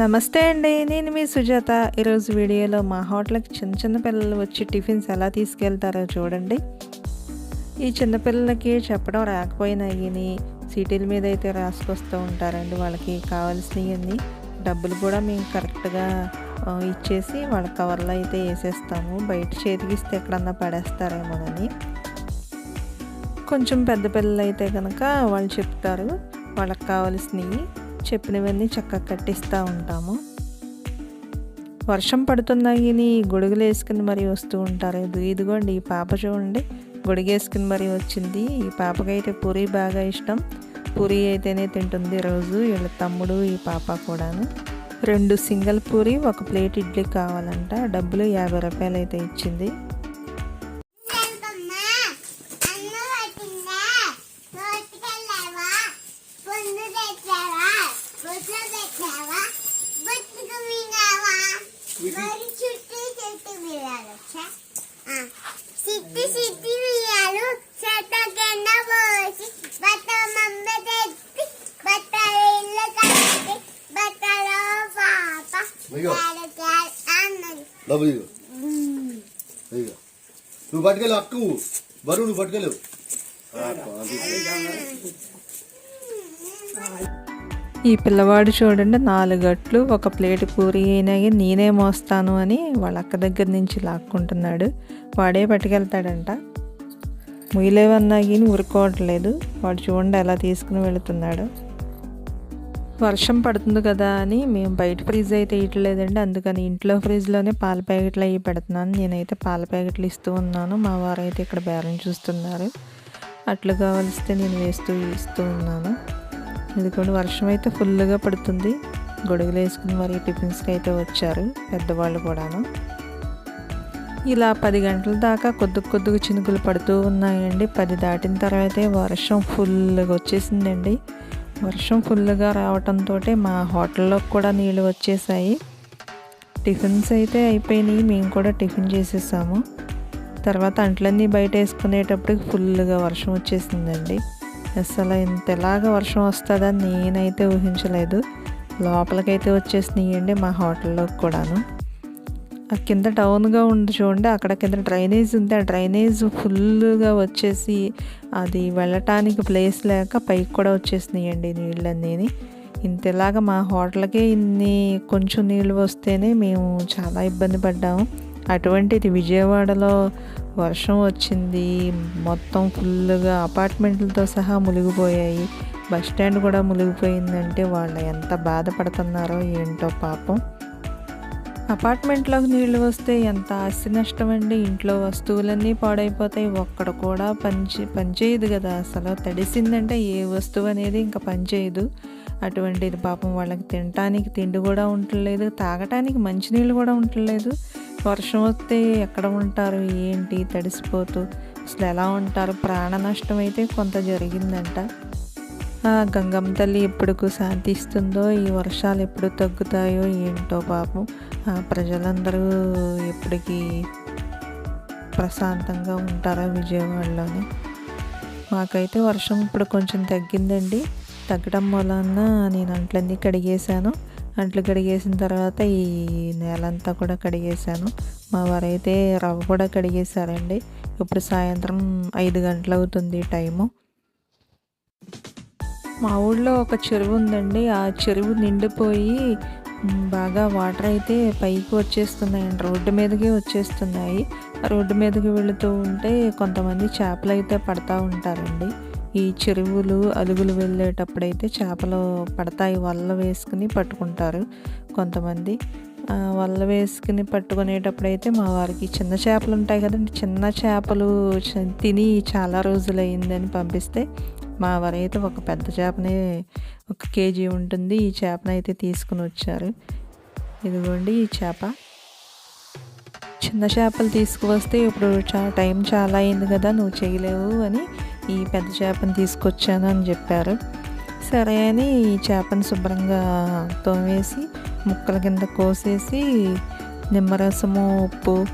నమస్తే అండి నేను మీ సుజాత. ఈరోజు వీడియోలో మా హోటల్కి చిన్న చిన్న పిల్లలు వచ్చి టిఫిన్స్ ఎలా తీసుకెళ్తారో చూడండి. ఈ చిన్నపిల్లలకి చెప్పడం రాకపోయినా కానీ సీటీల మీద అయితే రాసుకొస్తూ ఉంటారండి. వాళ్ళకి కావాల్సినవన్నీ డబ్బులు కూడా మేము కరెక్ట్గా ఇచ్చేసి వాళ్ళ కవర్లో అయితే వేసేస్తాము. బయట చేతికిస్తే ఎక్కడన్నా ఎక్కడన్నా పడేస్తారేమోనని కొంచెం పెద్ద పిల్లలు అయితే కనుక వాళ్ళు చెప్తారు వాళ్ళకి కావాల్సినవి. చెప్పినవన్నీ చక్కగా కట్టిస్తూ ఉంటాము. వర్షం పడుతున్నాయని గొడుగులు వేసుకుని మరీ వస్తూ ఉంటారు. ఇదిగోండి ఈ పాప చూడండి. గొడిగేసుకుని మరీ వచ్చింది. ఈ పాపకైతే పూరి బాగా ఇష్టం. పూరి అయితేనే తింటుంది రోజు వీళ్ళ తమ్ముడు ఈ పాప కూడాను. రెండు సింగిల్ పూరి ఒక ప్లేట్ ఇడ్లీ కావాలంట. డబ్బులు యాభై రూపాయలు అయితే ఇచ్చింది. డబ్బులు నువ్వు పట్టుకెళ్ళు అక్కు. బరువు నువ్వు పట్టుకెళ్ళు. ఈ పిల్లవాడు చూడండి నాలుగు గట్లు ఒక ప్లేట్ పూరి అయినా కానీ నేనే మోస్తాను అని వాళ్ళ అక్క దగ్గర నుంచి లాక్కుంటున్నాడు. వాడే పట్టుకెళ్తాడంట. ముయ్యలేవన్నా కానీ ఉరుకోవట్లేదు వాడు చూడండి ఎలా తీసుకుని వెళుతున్నాడు. వర్షం పడుతుంది కదా అని మేము బయట ఫ్రిడ్జ్ అయితే ఇయట్లేదండి అందుకని ఇంట్లో ఫ్రిడ్జ్లోనే పాల ప్యాకెట్లు అవి పెడుతున్నాను. నేనైతే పాల ప్యాకెట్లు ఇస్తూ ఉన్నాను. మా వారు అయితే ఇక్కడ బ్యాలెన్స్ చూస్తున్నారు. అట్లు కావలిస్తే నేను వేస్తూ ఇస్తూ ఉన్నాను. ఎందుకంటే వర్షం అయితే ఫుల్గా పడుతుంది. గొడుగులు వేసుకుని మరి టిఫిన్స్కి అయితే వచ్చారు పెద్దవాళ్ళు కూడాను. ఇలా పది గంటల దాకా కొద్ది కొద్దిగా చినుకులు పడుతూ ఉన్నాయండి. పది దాటిన తర్వాతే వర్షం ఫుల్గా వచ్చేసిందండి. వర్షం ఫుల్గా రావటంతో మా హోటల్లోకి కూడా నీళ్ళు వచ్చేసాయి. టిఫిన్స్ అయితే అయిపోయినాయి. మేము కూడా టిఫిన్ చేసేసాము. తర్వాత అంట్లన్నీ బయట వేసుకునేటప్పటికి ఫుల్గా వర్షం వచ్చేసిందండి. అసలు ఇంతలాగా వర్షం వస్తుందని నేనైతే ఊహించలేదు. లోపలికైతే వచ్చేసినాయండి మా హోటల్లోకి కూడాను. కింద డౌన్గా ఉంది చూడండి అక్కడ కింద డ్రైనేజ్ ఉంది. ఆ డ్రైనేజ్ ఫుల్గా వచ్చేసి అది వెళ్ళటానికి ప్లేస్ లేక పైకి కూడా వచ్చేసినాయండి నీళ్ళన్నీ ఇంతలాగా మా హోటల్కే ఇన్ని కొంచెం నీళ్ళు వస్తేనే మేము చాలా ఇబ్బంది పడ్డాము. అటువంటిది విజయవాడలో వర్షం వచ్చింది మొత్తం ఫుల్గా అపార్ట్మెంట్లతో సహా మునిగిపోయాయి. బస్ స్టాండ్ కూడా మునిగిపోయిందంటే వాళ్ళు ఎంత బాధపడుతున్నారో ఏంటో పాపం. అపార్ట్మెంట్లోకి నీళ్ళు వస్తే ఎంత ఆస్తి నష్టం అండి? ఇంట్లో వస్తువులన్నీ పాడైపోతాయి. ఒక్కడ కూడా పనిచే పనిచేయదు కదా. అసలు తడిసిందంటే ఏ వస్తువు అనేది ఇంకా పనిచేయదు. అటువంటిది పాపం వాళ్ళకి తినటానికి తిండి కూడా ఉండలేదు తాగటానికి మంచినీళ్ళు కూడా ఉండలేదు వర్షం వస్తే ఎక్కడ ఉంటారు? ఏంటి? తడిసిపోతూ అసలు ఎలా ఉంటారు? ప్రాణ నష్టం అయితే కొంత జరిగిందంట. గంగమ్మ తల్లి ఎప్పుడు శాంతిస్తుందో ఈ వర్షాలు ఎప్పుడు తగ్గుతాయో ఏంటో పాపం ప్రజలందరూ ఎప్పటికీ ప్రశాంతంగా ఉంటారా విజయవాడలోనే? మాకైతే వర్షం ఇప్పుడు కొంచెం తగ్గిందండి. తగ్గడం వలన నేను అంట్లన్నీ కడిగేశాను. అంట్లు కడిగేసిన తర్వాత ఈ నేలంతా కూడా కడిగేశాను. మా వారైతే రవ్వ కూడా కడిగేశారండి. ఇప్పుడు సాయంత్రం ఐదు గంటలు అవుతుంది టైము. మా ఊళ్ళో ఒక చెరువు ఉందండి. ఆ చెరువు నిండిపోయి బాగా వాటర్ అయితే పైకి వచ్చేస్తున్నాయండి. రోడ్డు మీదకి వచ్చేస్తున్నాయి. రోడ్డు మీదకి వెళుతూ ఉంటే కొంతమంది చేపలు అయితే పడతా ఉంటారండి. ఈ చెరువులు అలుగులు వెళ్ళేటప్పుడైతే చేపలు పడతాయి. వల్ల వేసుకుని పట్టుకుంటారు కొంతమంది. ఆ, వల్ల వేసుకుని పట్టుకునేటప్పుడైతే మా వారికి చిన్న చేపలు ఉంటాయి కదండి. చిన్న చేపలు తిని చాలా రోజులు అయిందని పంపిస్తే మా వారైతే ఒక పెద్ద చేపనే ఒక కేజీ ఉంటుంది. ఈ చేపను అయితే తీసుకుని వచ్చారు. ఇదిగోండి ఈ చేప. చిన్న చేపలు తీసుకువస్తే ఇప్పుడు చా టైం చాలా అయింది కదా నువ్వు చేయలేవు అని ఈ పెద్ద చేపను తీసుకొచ్చాను అని చెప్పారు. సరే అని ఈ చేపను శుభ్రంగా తోమేసి ముక్కల కింద కోసేసి నిమ్మరసము ఉప్పు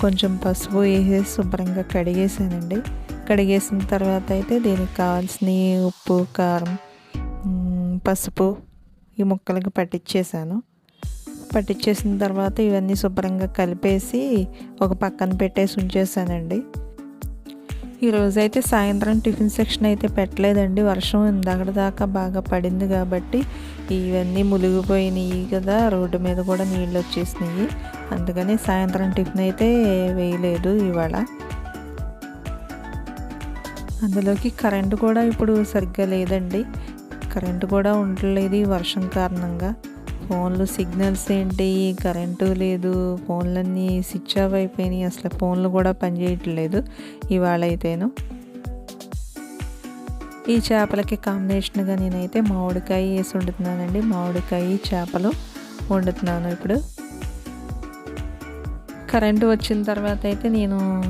కొంచెం పసుపు వేసేసి శుభ్రంగా కడిగేసానండి కడిగేసిన తర్వాత అయితే దీనికి కావాల్సిన ఉప్పు కారం పసుపు ఈ ముక్కలకి పట్టించేసాను పట్టించేసిన తర్వాత ఇవన్నీ శుభ్రంగా కలిపేసి ఒక పక్కన పెట్టేసి ఉంచేసానండి. ఈరోజైతే సాయంత్రం టిఫిన్ సెక్షన్ అయితే పెట్టలేదండి. వర్షం ఇందాక దాకా బాగా పడింది కాబట్టి ఇవన్నీ మునిగిపోయినాయి కదా. రోడ్డు మీద కూడా నీళ్ళు వచ్చేసినాయి. అందుకని సాయంత్రం టిఫిన్ అయితే వేయలేదు ఇవాళ. అందులోకి కరెంటు కూడా ఇప్పుడు సరిగ్గా లేదండి. కరెంటు కూడా ఉండలేదు ఈ వర్షం కారణంగా. ఫోన్లు సిగ్నల్స్ ఏంటి? కరెంటు లేదు. ఫోన్లన్నీ స్విచ్ ఆఫ్ అయిపోయినాయి. అసలు ఫోన్లు కూడా పనిచేయట్లేదు ఇవాళ అయితేను ఈ చేపలకి కాంబినేషన్గా నేనైతే మామిడికాయ వేసి వండుతున్నానండి. మామిడికాయ చేపలు వండుతున్నాను ఇప్పుడు. కరెంటు వచ్చిన తర్వాత అయితే నేను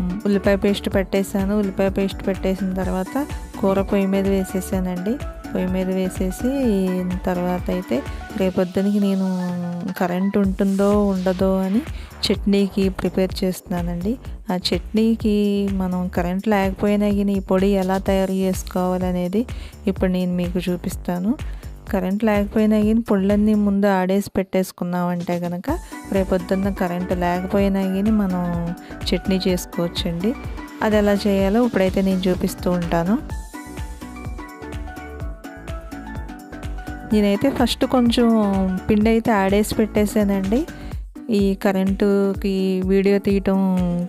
ఉల్లిపాయ పేస్ట్ పెట్టేశాను. ఉల్లిపాయ పేస్ట్ పెట్టేసిన తర్వాత కూర పొయ్యి మీద వేసేసానండి. పొయ్యి మీద వేసేసి తర్వాత అయితే రేపొద్దునికి నేను కరెంట్ ఉంటుందో ఉండదో అని చట్నీకి ప్రిపేర్ చేస్తున్నానండి. ఆ చట్నీకి మనం కరెంట్ లేకపోయినా కానీ ఈ పొడి ఎలా తయారు చేసుకోవాలనేది ఇప్పుడు నేను మీకు చూపిస్తాను. కరెంట్ లేకపోయినా కానీ పొళ్ళన్నీ ముందు ఆడేసి పెట్టేసుకున్నామంటే కనుక రేపొద్దున్న కరెంట్ లేకపోయినా కానీ మనం చట్నీ చేసుకోవచ్చండి. అది ఎలా చేయాలో ఇప్పుడైతే నేను చూపిస్తూ ఉంటాను. నేనైతే ఫస్ట్ కొంచెం పిండి అయితే ఆడేసి పెట్టేసానండి. ఈ కరెంటుకి వీడియో తీయటం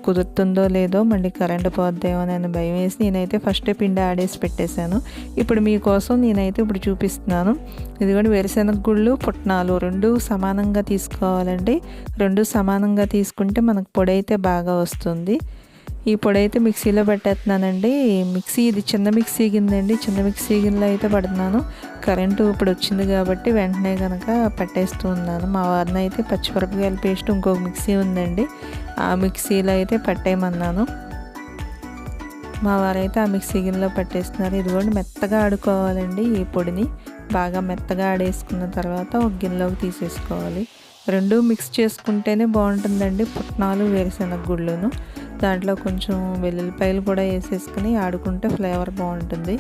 కుదురుతుందో లేదో మళ్ళీ కరెంటు పోద్దేమో అని భయం వేసి నేనైతే ఫస్ట్ పిండి ఆడేసి పెట్టేశాను. ఇప్పుడు మీకోసం నేనైతే ఇప్పుడు చూపిస్తున్నాను. ఇదిగోండి వేరుశెనగ గుళ్ళు పుట్నాలు రెండు సమానంగా తీసుకోవాలండి. రెండు సమానంగా తీసుకుంటే మనకు పొడి అయితే బాగా వస్తుంది. ఈ పొడి అయితే మిక్సీలో పెట్టేస్తున్నానండి. మిక్సీ ఇది చిన్న మిక్సీ గిన్నెండి. చిన్న మిక్సీ గిన్నెలో అయితే పడుతున్నాను. కరెంటు ఇప్పుడు వచ్చింది కాబట్టి వెంటనే కనుక పట్టేస్తూ ఉన్నాను. మా వారిని అయితే పచ్చిమిరపకాయల పేస్ట్ ఇంకొక మిక్సీ ఉందండి. ఆ మిక్సీలో అయితే పట్టేయమన్నాను. మా వారైతే ఆ మిక్సీ గిన్నెలో పట్టేస్తున్నారు. ఇదిగోండి మెత్తగా ఆడుకోవాలండి ఈ పొడిని. బాగా మెత్తగా ఆడేసుకున్న తర్వాత ఒక గిన్నెలోకి తీసేసుకోవాలి. రెండు మిక్స్ చేసుకుంటేనే బాగుంటుందండి. పుట్నాలు వేరుశెనగ గుళ్ళును. దాంట్లో కొంచెం వెల్లుల్లిపాయలు కూడా వేసేసుకుని ఆడుకుంటే ఫ్లేవర్ బాగుంటుంది.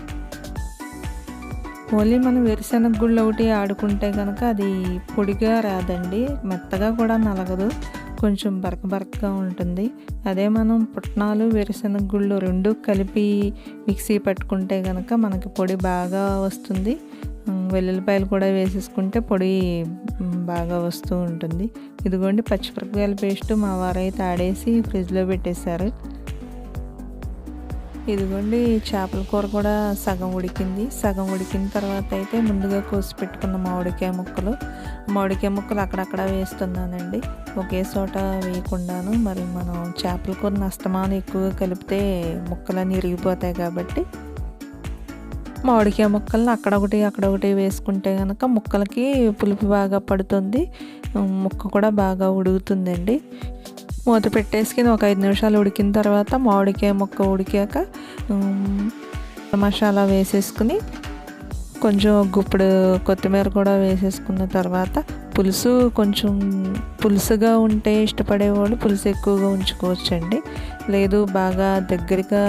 ఓన్లీ మనం వేరుశెనగ గుళ్ళు ఒకటి ఆడుకుంటే కనుక అది పొడిగా రాదండి. మెత్తగా కూడా నలగదు. కొంచెం బరక బరకగా ఉంటుంది. అదే మనం పుట్నాలు వేరుశెనగ గుళ్ళు రెండు కలిపి మిక్సీ పట్టుకుంటే కనుక మనకి పొడి బాగా వస్తుంది. వెల్లుల్లిపాయలు కూడా వేసేసుకుంటే పొడి బాగా వస్తూ ఉంటుంది. ఇదిగోండి పచ్చిమిరపకాయల పేస్ట్ మా వారైతే ఆడేసి ఫ్రిడ్జ్లో పెట్టేశారు. ఇదిగోండి చేపల కూర కూడా సగం ఉడికింది. సగం ఉడికిన తర్వాత అయితే ముందుగా కోసి పెట్టుకున్న మామిడికాయ ముక్కలు. మామిడికాయ ముక్కలు అక్కడక్కడ వేస్తున్నానండి. ఒకే చోట వేయకుండాను మరి మనం చేపల కూర నష్టమానం ఎక్కువగా కలిపితే ముక్కలన్నీ ఇరిగిపోతాయి కాబట్టి మామిడికాయ ముక్కల్ని అక్కడ ఒకటి వేసుకుంటే కనుక ముక్కలకి పులుపు బాగా పడుతుంది. ముక్క కూడా బాగా ఉడుకుతుందండి. మూత పెట్టేసుకుని ఒక ఐదు నిమిషాలు ఉడికిన తర్వాత మామిడికాయ ముక్క ఉడికాక మసాలా వేసేసుకుని కొంచెం గుప్పుడు కొత్తిమీర కూడా వేసేసుకున్న తర్వాత పులుసు కొంచెం పులుసుగా ఉంటే ఇష్టపడేవాళ్ళు పులుసు ఎక్కువగా ఉంచుకోవచ్చండి. లేదు బాగా దగ్గరగా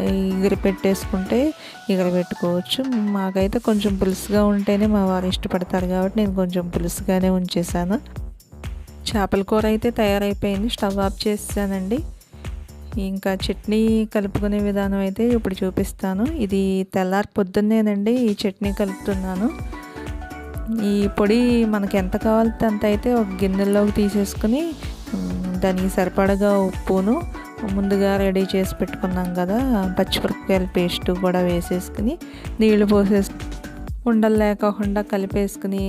ఎగిరి పెట్టేసుకుంటే ఎగిరి పెట్టుకోవచ్చు. మాకైతే కొంచెం పులుసుగా ఉంటేనే మా వారు ఇష్టపడతారు కాబట్టి నేను కొంచెం పులుసుగానే ఉంచేసాను చేపల కూర అయితే తయారైపోయింది. స్టవ్ ఆఫ్ చేసానండి ఇంకా చట్నీ కలుపుకునే విధానం అయితే ఇప్పుడు చూపిస్తాను. ఇది తెల్లారి పొద్దున్నేనండి ఈ చట్నీ కలుపుతున్నాను. ఈ పొడి మనకి ఎంత కావాలంటే అంత అయితే ఒక గిన్నెలోకి తీసేసుకుని దానికి సరిపడగా ఉప్పును ముందుగా రెడీ చేసి పెట్టుకున్నాం కదా పచ్చిమిరపకాయల పేస్ట్ కూడా వేసేసుకుని నీళ్ళు పోసేసి ఉండలు లేకుండా కలిపేసుకుని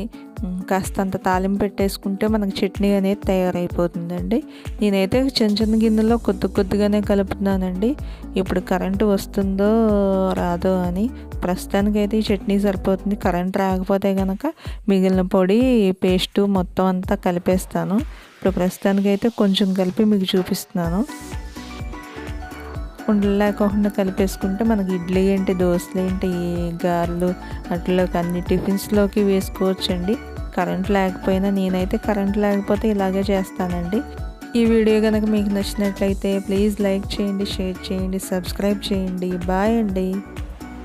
కాస్తంత తాలింపు పెట్టేసుకుంటే మనకి చట్నీ అనేది తయారైపోతుందండి. నేనైతే చిన్న చిన్న గిన్నెలో కొద్ది కొద్దిగానే కలుపుతున్నానండి. ఇప్పుడు కరెంటు వస్తుందో రాదో అని. ప్రస్తుతానికైతే ఈ చట్నీ సరిపోతుంది. కరెంట్ రాకపోతే కనుక మిగిలిన పొడి పేస్టు మొత్తం అంతా కలిపేస్తాను. ఇప్పుడు ప్రస్తుతానికైతే కొంచెం కలిపి మీకు చూపిస్తున్నాను. ఉండలు లేకుండా కలిపేసుకుంటే మనకి ఇడ్లీ ఏంటి దోశలు ఏంటి గారెలు అట్లా అన్ని టిఫిన్స్లోకి వేసుకోవచ్చండి. కరెంట్ లేకపోయినా నేనైతే కరెంట్ లేకపోతే ఇలాగే చేస్తానండి. ఈ వీడియో కనుక మీకు నచ్చినట్లయితే ప్లీజ్ లైక్ చేయండి షేర్ చేయండి సబ్స్క్రైబ్ చేయండి. బాయ్ అండి.